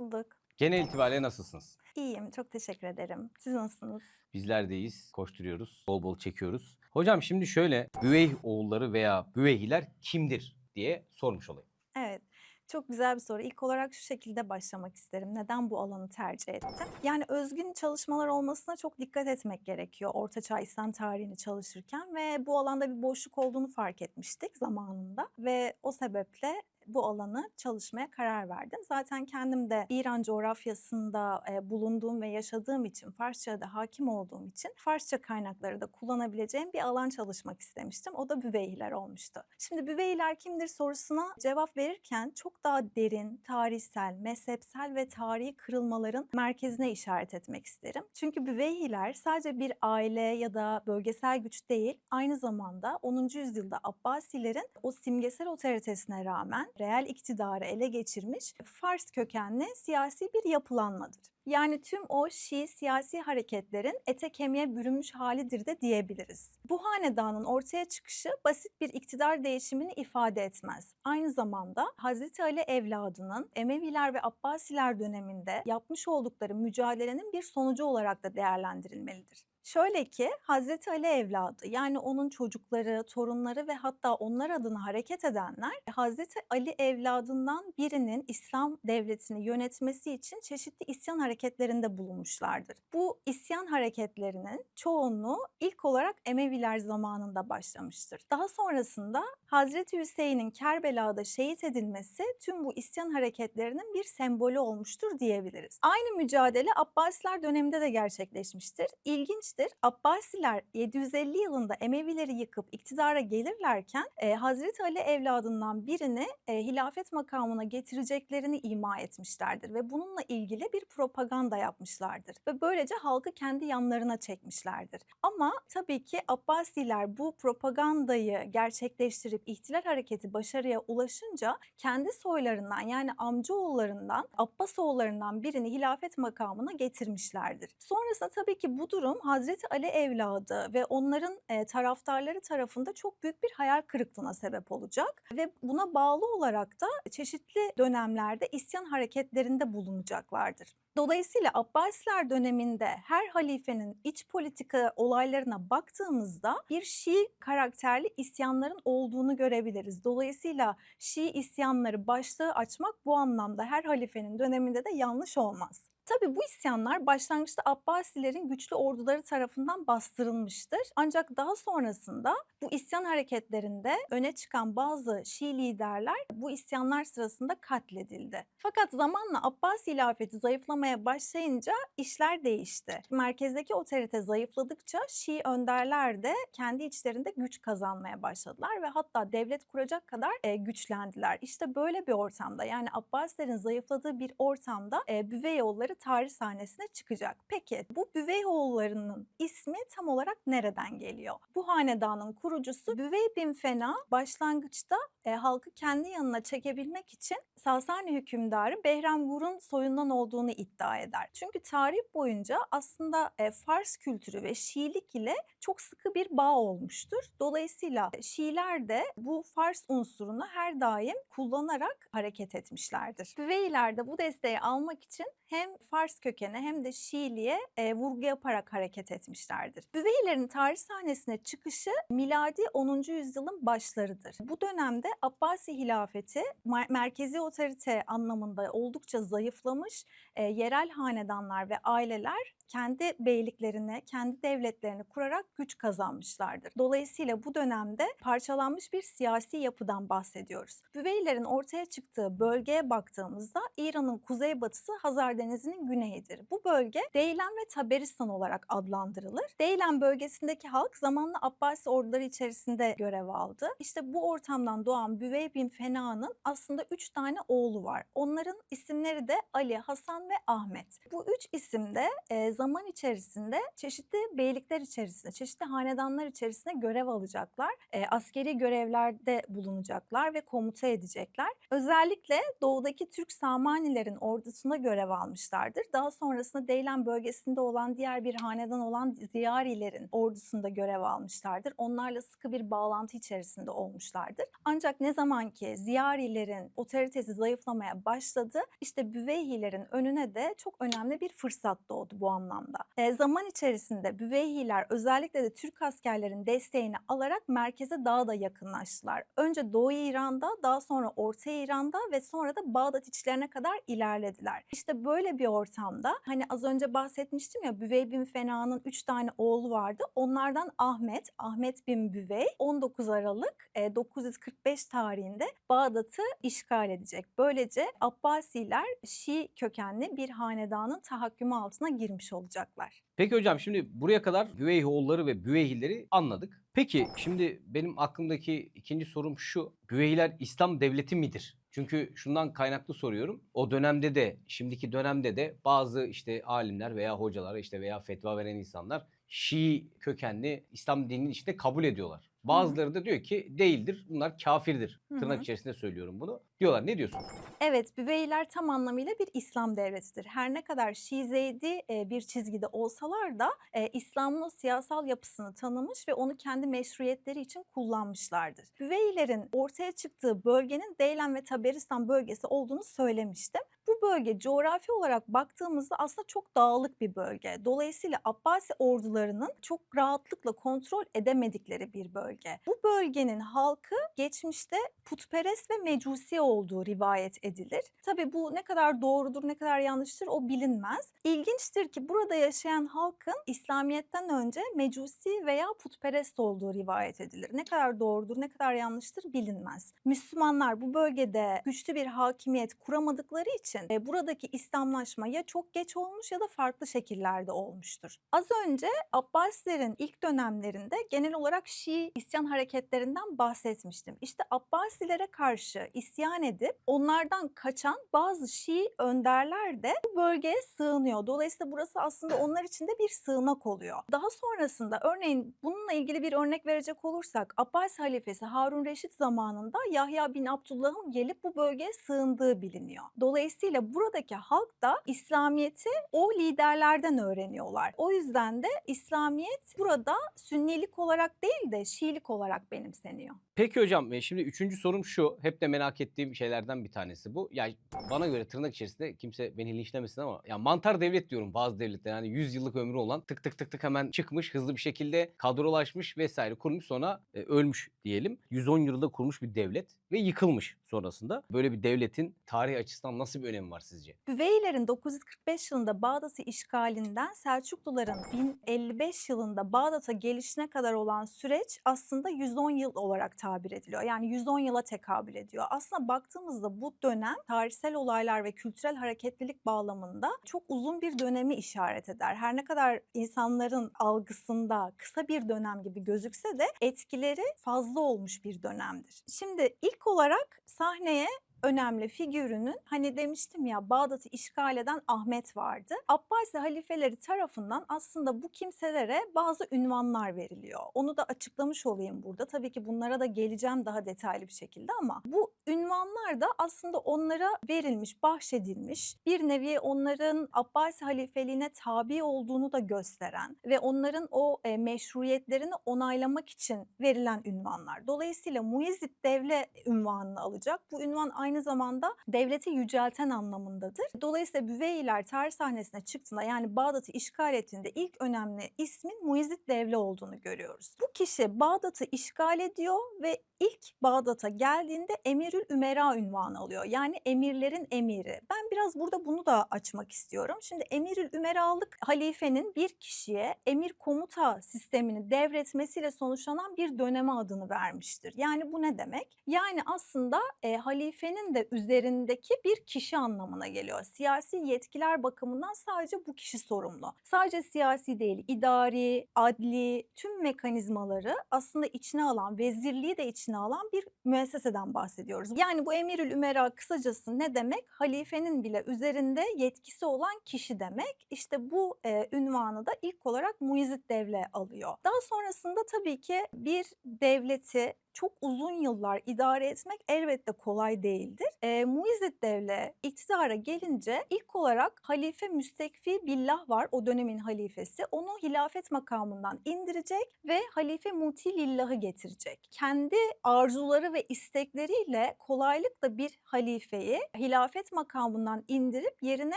bulduk. Genel itibariyle nasılsınız? İyiyim, çok teşekkür ederim. Siz nasılsınız? Bizler deyiz, koşturuyoruz, bol bol çekiyoruz. Hocam şimdi şöyle, üvey oğulları veya üveyhiler kimdir diye sormuş olayım. Evet, çok güzel bir soru. İlk olarak şu şekilde başlamak isterim. Neden bu alanı tercih ettim? Yani özgün çalışmalar olmasına çok dikkat etmek gerekiyor Ortaçağ İslam tarihini çalışırken ve bu alanda bir boşluk olduğunu fark etmiştik zamanında ve o sebeple bu alanı çalışmaya karar verdim. Zaten kendim de İran coğrafyasında bulunduğum ve yaşadığım için, Farsça'ya da hakim olduğum için Farsça kaynakları da kullanabileceğim bir alan çalışmak istemiştim. O da Büveyhiler olmuştu. Şimdi Büveyhiler kimdir sorusuna cevap verirken çok daha derin, tarihsel, mezhepsel ve tarihi kırılmaların merkezine işaret etmek isterim. Çünkü Büveyhiler sadece bir aile ya da bölgesel güç değil, aynı zamanda 10. yüzyılda Abbasilerin o simgesel otoritesine rağmen reel iktidarı ele geçirmiş Fars kökenli siyasi bir yapılanmadır. Yani tüm o Şii siyasi hareketlerin ete kemiğe bürünmüş halidir de diyebiliriz. Bu hanedanın ortaya çıkışı basit bir iktidar değişimini ifade etmez. Aynı zamanda Hazreti Ali evladının Emeviler ve Abbasiler döneminde yapmış oldukları mücadelenin bir sonucu olarak da değerlendirilmelidir. Şöyle ki Hazreti Ali evladı yani onun çocukları, torunları ve hatta onlar adına hareket edenler Hazreti Ali evladından birinin İslam devletini yönetmesi için çeşitli isyan hareketlerinde bulunmuşlardır. Bu isyan hareketlerinin çoğunluğu ilk olarak Emeviler zamanında başlamıştır. Daha sonrasında Hazreti Hüseyin'in Kerbela'da şehit edilmesi tüm bu isyan hareketlerinin bir sembolü olmuştur diyebiliriz. Aynı mücadele Abbasiler döneminde de gerçekleşmiştir. İlginçtir. Abbasiler 750 yılında Emevileri yıkıp iktidara gelirlerken e, Hazreti Ali evladından birini e, hilafet makamına getireceklerini ima etmişlerdir ve bununla ilgili bir propaganda yapmışlardır ve böylece halkı kendi yanlarına çekmişlerdir. Ama tabii ki Abbasiler bu propagandayı gerçekleştirip ihtilal hareketi başarıya ulaşınca kendi soylarından yani amcaoğullarından Abbasoğullarından birini hilafet makamına getirmişlerdir. Sonrasında tabii ki bu durum Hazreti Ali evladı ve onların e, taraftarları tarafında çok büyük bir hayal kırıklığına sebep olacak ve buna bağlı olarak da çeşitli dönemlerde isyan hareketlerinde bulunacaklardır. Dolayısıyla Abbasiler döneminde her halifenin iç politika olaylarına baktığımızda bir Şii karakterli isyanların olduğunu görebiliriz. Dolayısıyla Şii isyanları başlığı açmak bu anlamda her halifenin döneminde de yanlış olmaz. Tabi bu isyanlar başlangıçta Abbasilerin güçlü orduları tarafından bastırılmıştır. Ancak daha sonrasında bu isyan hareketlerinde öne çıkan bazı Şii liderler bu isyanlar sırasında katledildi. Fakat zamanla Abbasi hilafeti zayıflamaya başlayınca işler değişti. Merkezdeki otorite zayıfladıkça Şii önderler de kendi içlerinde güç kazanmaya başladılar ve hatta devlet kuracak kadar e, güçlendiler. İşte böyle bir ortamda yani Abbasilerin zayıfladığı bir ortamda e, Büveyoğulları tarih sahnesine çıkacak. Peki bu Büveyoğullarının ismi tam olarak nereden geliyor? Bu hanedanın kurucusu Büvey bin Fena başlangıçta e, halkı kendi yanına çekebilmek için Sasani hükümdarı Behram Gur'un soyundan olduğunu iddia eder. Çünkü tarih boyunca aslında e, Fars kültürü ve Şiilik ile çok sıkı bir bağ olmuştur. Dolayısıyla Şiiler de bu Fars unsurunu her daim kullanarak hareket etmişlerdir. Büveyler de bu desteği almak için hem Fars kökeni hem de Şiiliğe e, vurgu yaparak hareket etmişlerdir. Büveylerin tarih sahnesine çıkışı miladi 10. yüzyılın başlarıdır. Bu dönemde Abbasi hilafeti merkezi otorite anlamında oldukça zayıflamış e, yerel hanedanlar ve aileler kendi beyliklerini, kendi devletlerini kurarak güç kazanmışlardır. Dolayısıyla bu dönemde parçalanmış bir siyasi yapıdan bahsediyoruz. Büveylerin ortaya çıktığı bölgeye baktığımızda İran'ın kuzeybatısı Hazar Denizi'nin güneyidir. Bu bölge Deylen ve Taberistan olarak adlandırılır. Deylen bölgesindeki halk zamanla Abbasi orduları içerisinde görev aldı. İşte bu ortamdan doğan Büvey bin Fena'nın aslında üç tane oğlu var. Onların isimleri de Ali, Hasan ve Ahmet. Bu üç isim de e, zaman içerisinde çeşitli beylikler içerisinde, çeşitli hanedanlar içerisinde görev alacaklar. E, askeri görevlerde bulunacaklar ve komuta edecekler. Özellikle doğudaki Türk Samanilerin ordusuna görev almışlar almışlardır. Daha sonrasında Deylen bölgesinde olan diğer bir hanedan olan Ziyarilerin ordusunda görev almışlardır. Onlarla sıkı bir bağlantı içerisinde olmuşlardır. Ancak ne zaman ki Ziyarilerin otoritesi zayıflamaya başladı, işte Büveyhilerin önüne de çok önemli bir fırsat doğdu bu anlamda. E, zaman içerisinde Büveyhiler özellikle de Türk askerlerin desteğini alarak merkeze daha da yakınlaştılar. Önce Doğu İran'da, daha sonra Orta İran'da ve sonra da Bağdat içlerine kadar ilerlediler. İşte böyle bir ortamda hani az önce bahsetmiştim ya Büvey bin Fena'nın 3 tane oğlu vardı. Onlardan Ahmet, Ahmet bin Büvey 19 Aralık e, 945 tarihinde Bağdat'ı işgal edecek. Böylece Abbasiler Şii kökenli bir hanedanın tahakkümü altına girmiş olacaklar. Peki hocam şimdi buraya kadar Büveyhoğulları ve Büveyhileri anladık. Peki şimdi benim aklımdaki ikinci sorum şu. Büveyhiler İslam devleti midir? Çünkü şundan kaynaklı soruyorum. O dönemde de şimdiki dönemde de bazı işte alimler veya hocalar işte veya fetva veren insanlar Şii kökenli İslam dininin içinde kabul ediyorlar. Bazıları da diyor ki değildir. Bunlar kafirdir. Tırnak içerisinde söylüyorum bunu. Diyorlar. Ne diyorsunuz? Evet, Büveyler tam anlamıyla bir İslam devletidir. Her ne kadar Şii Zeydi e, bir çizgide olsalar da e, İslam'ın o siyasal yapısını tanımış ve onu kendi meşruiyetleri için kullanmışlardır. Büveylerin ortaya çıktığı bölgenin Deylen ve Taberistan bölgesi olduğunu söylemiştim. Bu bölge coğrafi olarak baktığımızda aslında çok dağlık bir bölge. Dolayısıyla Abbasi ordularının çok rahatlıkla kontrol edemedikleri bir bölge. Bu bölgenin halkı geçmişte putperest ve mecusi olduğu rivayet edilir. Tabii bu ne kadar doğrudur ne kadar yanlıştır o bilinmez. İlginçtir ki burada yaşayan halkın İslamiyet'ten önce mecusi veya putperest olduğu rivayet edilir. Ne kadar doğrudur ne kadar yanlıştır bilinmez. Müslümanlar bu bölgede güçlü bir hakimiyet kuramadıkları için e, buradaki İslamlaşma ya çok geç olmuş ya da farklı şekillerde olmuştur. Az önce Abbasilerin ilk dönemlerinde genel olarak Şii isyan hareketlerinden bahsetmiştim. İşte Abbasilere karşı isyan edip onlardan kaçan bazı Şii önderler de bu bölgeye sığınıyor. Dolayısıyla burası aslında onlar için de bir sığınak oluyor. Daha sonrasında örneğin bununla ilgili bir örnek verecek olursak Abbas halifesi Harun Reşit zamanında Yahya bin Abdullah'ın gelip bu bölgeye sığındığı biliniyor. Dolayısıyla buradaki halk da İslamiyet'i o liderlerden öğreniyorlar. O yüzden de İslamiyet burada Sünnilik olarak değil de Şiilik olarak benimseniyor. Peki hocam e, şimdi üçüncü sorum şu. Hep de merak ettiğim şeylerden bir tanesi bu. Ya bana göre tırnak içerisinde kimse beni linçlemesin ama ya mantar devlet diyorum bazı devletler. Yani 100 yıllık ömrü olan tık tık tık tık hemen çıkmış hızlı bir şekilde kadrolaşmış vesaire kurmuş sonra e, ölmüş diyelim. 110 yılda kurmuş bir devlet ve yıkılmış sonrasında. Böyle bir devletin tarih açısından nasıl bir önemi var sizce? Hüveyler'in 945 yılında Bağdat'ı işgalinden Selçukluların 1055 yılında Bağdat'a gelişine kadar olan süreç aslında 110 yıl olarak tabir ediliyor. Yani 110 yıla tekabül ediyor. Aslında baktığımızda bu dönem tarihsel olaylar ve kültürel hareketlilik bağlamında çok uzun bir dönemi işaret eder. Her ne kadar insanların algısında kısa bir dönem gibi gözükse de etkileri fazla olmuş bir dönemdir. Şimdi ilk olarak sahneye önemli figürünün hani demiştim ya Bağdat'ı işgal eden Ahmet vardı. Abbasi halifeleri tarafından aslında bu kimselere bazı ünvanlar veriliyor. Onu da açıklamış olayım burada. Tabii ki bunlara da geleceğim daha detaylı bir şekilde ama bu ünvanlar da aslında onlara verilmiş, bahşedilmiş. Bir nevi onların Abbasi halifeliğine tabi olduğunu da gösteren ve onların o e, meşruiyetlerini onaylamak için verilen ünvanlar. Dolayısıyla Muizzid devle ünvanını alacak. Bu ünvan aynı zamanda devleti yücelten anlamındadır. Dolayısıyla Büveyhiler tarih sahnesine çıktığında yani Bağdat'ı işgal ettiğinde ilk önemli ismin Muizzid devle olduğunu görüyoruz. Bu kişi Bağdat'ı işgal ediyor ve ilk Bağdat'a geldiğinde Emirül Ümera ünvanı alıyor. Yani emirlerin emiri. Ben biraz burada bunu da açmak istiyorum. Şimdi Emirül Ümeralık halifenin bir kişiye emir komuta sistemini devretmesiyle sonuçlanan bir döneme adını vermiştir. Yani bu ne demek? Yani aslında e, halifenin de üzerindeki bir kişi anlamına geliyor. Siyasi yetkiler bakımından sadece bu kişi sorumlu. Sadece siyasi değil, idari, adli tüm mekanizmaları aslında içine alan, vezirliği de içine alan bir müesseseden bahsediyoruz. Yani bu Emirül Ümera kısacası ne demek? Halifenin bile üzerinde yetkisi olan kişi demek. İşte bu e, ünvanı da ilk olarak Muizzid devle alıyor. Daha sonrasında tabii ki bir devleti çok uzun yıllar idare etmek elbette kolay değildir. E, Muizzet Devle iktidara gelince ilk olarak Halife Müstekfi Billah var o dönemin halifesi. Onu hilafet makamından indirecek ve Halife Muti Lillah'ı getirecek. Kendi arzuları ve istekleriyle kolaylıkla bir halifeyi hilafet makamından indirip yerine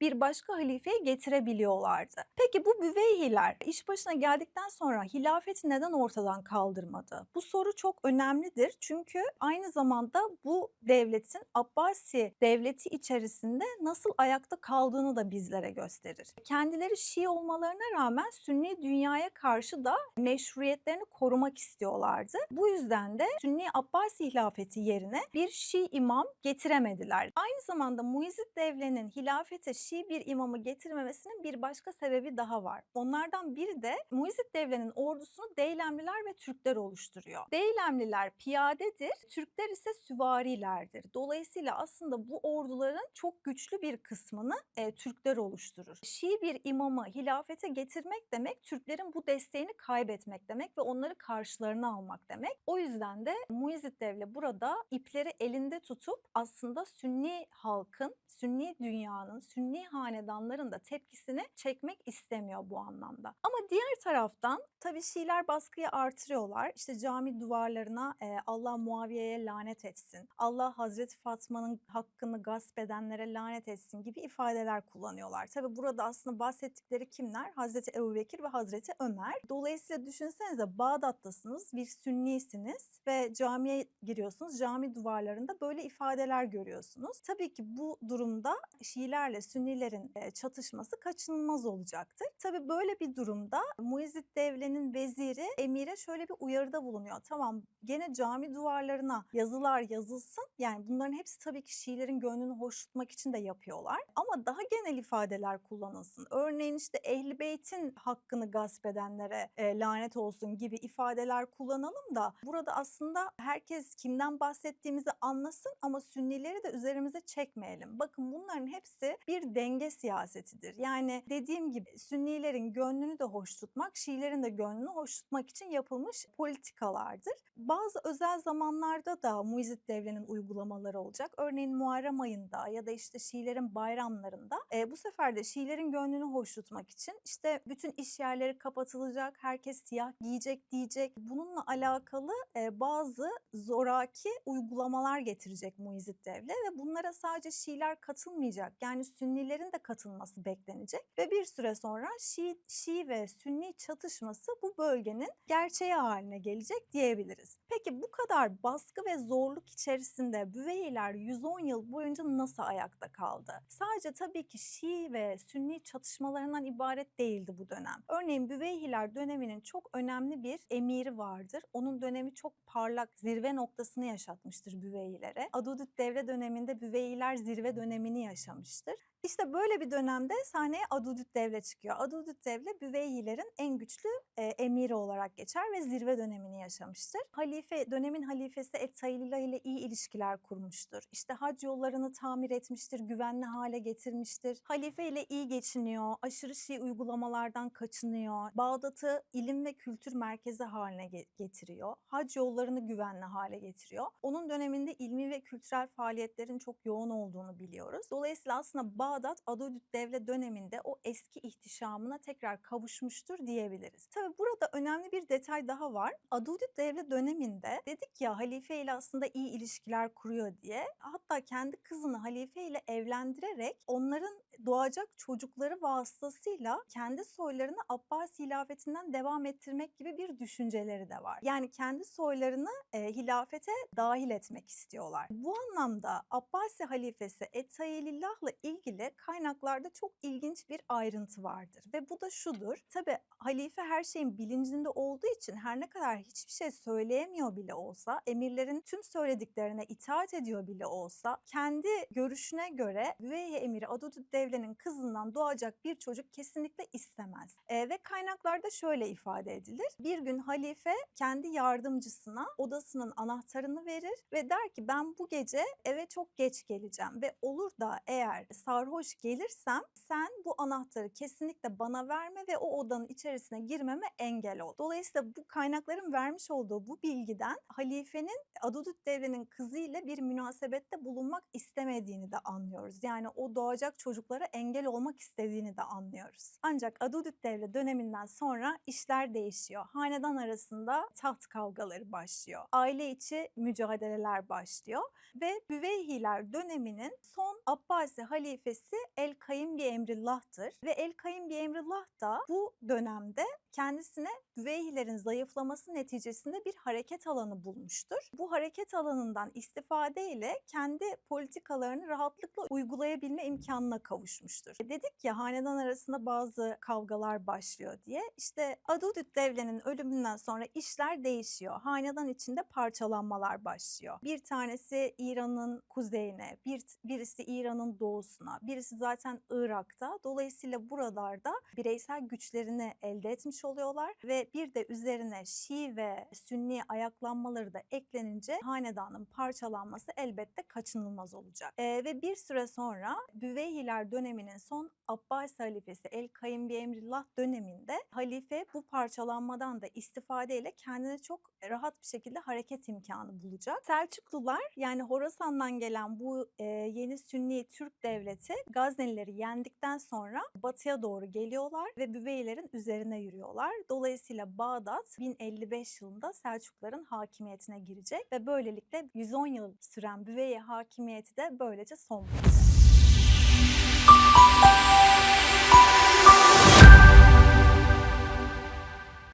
bir başka halifeyi getirebiliyorlardı. Peki bu Büveyhiler iş başına geldikten sonra hilafeti neden ortadan kaldırmadı? Bu soru çok önemlidir çünkü aynı zamanda bu devletin Abbasi devleti içerisinde nasıl ayakta kaldığını da bizlere gösterir. Kendileri Şii olmalarına rağmen Sünni dünyaya karşı da meşruiyetlerini korumak istiyorlardı. Bu yüzden de Sünni Abbasi hilafeti yerine bir Şii imam getiremediler. Aynı zamanda Muizzid Devle'nin hilafete Şii bir imamı getirmemesinin bir başka sebebi daha var. Onlardan biri de Muizzid Devle'nin ordusunu Deylemliler ve Türkler oluşturuyor. Deylemliler piyadedir, Türkler ise süvarilerdir. Dolayısıyla aslında bu orduların çok güçlü bir kısmını e, Türkler oluşturur. Şii bir imamı hilafete getirmek demek Türklerin bu desteğini kaybetmek demek ve onları karşılarına almak demek. O yüzden de Muizzid Devle burada ipleri elinde tutup aslında Sünni halkın, Sünni dünyanın, Sünni hanedanların da tepkisini çekmek istemiyor bu anlamda. Ama diğer taraftan tabii Şiiler baskıyı artırıyorlar. İşte cami duvarlarına e, Allah Muaviye'ye lanet etsin, Allah Hazreti Fatma'nın hakkını gasp edenlere lanet etsin gibi ifadeler kullanıyorlar. Tabii burada aslında bahsettikleri kimler? Hazreti Ebubekir ve Hazreti Ömer. Dolayısıyla düşünsenize Bağdat'tasınız, bir sünnisiniz ve camiye giriyorsunuz. Cami duvarlarında böyle ifadeler görüyorsunuz. Tabii ki bu durumda Şiilerle Sünnilerin çatışması kaçınılmaz olacaktır. Tabii böyle bir durumda Muizzid Devle'nin veziri emire şöyle bir uyarıda bulunuyor. Tamam gene cami duvarlarına yazılar yazılsın. Yani bunların hepsi tabii ki Şiilerin gönlünü hoş tutmak için de yapıyorlar. Ama daha genel ifadeler kullanılsın. Örneğin işte Ehl-i Beyt'in hakkını gasp edenlere e, lanet olsun gibi ifadeler kullanalım da burada aslında herkes kimden bahsettiğimizi anlasın ama Sünnileri de üzerimize çekmeyelim. Bakın bunların hepsi bir denge siyasetidir. Yani dediğim gibi Sünnilerin gönlünü de hoş tutmak, Şiilerin de gönlünü hoş tutmak için yapılmış politikalardır. Bazı özel zamanlarda da Muizzid Devle'nin uygulamaları olacak. Örneğin Muharrem ayında ya da işte Şiilerin bayramlarında e, bu sefer de Şiilerin gönlünü hoş tutmak için işte bütün iş yerleri kapatılacak, herkes siyah giyecek diyecek. Bununla alakalı e, bazı zoraki uygulamalar getirecek Muizzid Devle ve bunlara sadece Şiiler katılmayacak. Yani Sünnilerin de katılması beklenecek ve bir süre sonra Şii, Şii ve Sünni çatışması bu bölgenin gerçeği haline gelecek diyebiliriz. Peki bu kadar baskı ve zorluk içerisinde Büveyhiler 110 yıl boyunca nasıl ayakta kaldı? Sadece tabii ki Şii ve Sünni çatışmalarından ibaret değildi bu dönem. Örneğin Büveyhiler döneminin çok önemli bir emiri vardır. Onun dönemi çok parlak zirve noktasını yaşatmıştır Büveyhilere. Adudüt devre döneminde Büveyhiler zirve dönemini yaşamıştır. İşte böyle bir dönemde sahneye Adudüt Devle çıkıyor. Adudüt Devle Büveyhilerin en güçlü e, emiri olarak geçer ve zirve dönemini yaşamıştır. Halife dönemin halifesi Et-Taylila ile iyi ilişkiler kurmuştur. İşte hac yollarını tamir etmiştir, güvenli hale getirmiştir. Halife ile iyi geçiniyor, aşırı Şii uygulamalardan kaçınıyor. Bağdat'ı ilim ve kültür merkezi haline ge- getiriyor. Hac yollarını güvenli hale getiriyor. Onun döneminde ilmi ve kültürel faaliyetlerin çok yoğun olduğunu biliyoruz. Dolayısıyla aslında Bağdat Adudüt Devle döneminde o eski ihtişamına tekrar kavuşmuştur diyebiliriz. Tabi burada önemli bir detay daha var. Adudüt Devle döneminde dedik ya halife ile aslında iyi ilişkiler kuruyor diye. Hatta kendi kızını halife ile evlendirerek onların doğacak çocukları vasıtasıyla kendi soylarını Abbasi hilafetinden devam ettirmek gibi bir düşünceleri de var. Yani kendi soylarını e, hilafete dahil etmek istiyorlar. Bu anlamda Abbasi halifesi Etayelillah'la ilgili kaynaklarda çok ilginç bir ayrıntı vardır. Ve bu da şudur. Tabi halife her şeyin bilincinde olduğu için her ne kadar hiçbir şey söyleyemiyor bile olsa, emirlerin tüm söylediklerine itaat ediyor bile olsa, kendi görüşüne göre Büveyhe emiri Adudüt Devle'nin kızından doğacak bir çocuk kesinlikle istemez. E, ve kaynaklarda şöyle ifade edilir. Bir gün halife kendi yardımcısına odasının anahtarını verir ve der ki ben bu gece eve çok geç geleceğim ve olur da eğer sarhoş sarhoş gelirsem sen bu anahtarı kesinlikle bana verme ve o odanın içerisine girmeme engel ol. Dolayısıyla bu kaynakların vermiş olduğu bu bilgiden halifenin Adudüt Devri'nin kızıyla bir münasebette bulunmak istemediğini de anlıyoruz. Yani o doğacak çocuklara engel olmak istediğini de anlıyoruz. Ancak Adudüt Devri döneminden sonra işler değişiyor. Hanedan arasında taht kavgaları başlıyor. Aile içi mücadeleler başlıyor ve Büveyhiler döneminin son Abbasi halifesi El Kayyum Emrillah'tır ve El Kayyum Emrillah da bu dönemde kendisine Büveyhilerin zayıflaması neticesinde bir hareket alanı bulmuştur. Bu hareket alanından istifadeyle kendi politikalarını rahatlıkla uygulayabilme imkanına kavuşmuştur. Dedik ya hanedan arasında bazı kavgalar başlıyor diye. İşte Adudüt Devle'nin ölümünden sonra işler değişiyor. Hanedan içinde parçalanmalar başlıyor. Bir tanesi İran'ın kuzeyine, bir, birisi İran'ın doğusuna, birisi zaten Irak'ta. Dolayısıyla buralarda bireysel güçlerini elde etmiş oluyorlar ve bir de üzerine Şii ve Sünni ayaklanmaları da eklenince hanedanın parçalanması elbette kaçınılmaz olacak. Ee, ve bir süre sonra Büveyhiler döneminin son Abbas halifesi El Kayyum Emrillah döneminde halife bu parçalanmadan da istifadeyle kendine çok rahat bir şekilde hareket imkanı bulacak. Selçuklular yani Horasan'dan gelen bu e, yeni Sünni Türk devleti Gaznelileri yendikten sonra batıya doğru geliyorlar ve Büveylerin üzerine yürüyorlar ediyorlar. Dolayısıyla Bağdat 1055 yılında Selçukların hakimiyetine girecek ve böylelikle 110 yıl süren Büveyye hakimiyeti de böylece son bulacak.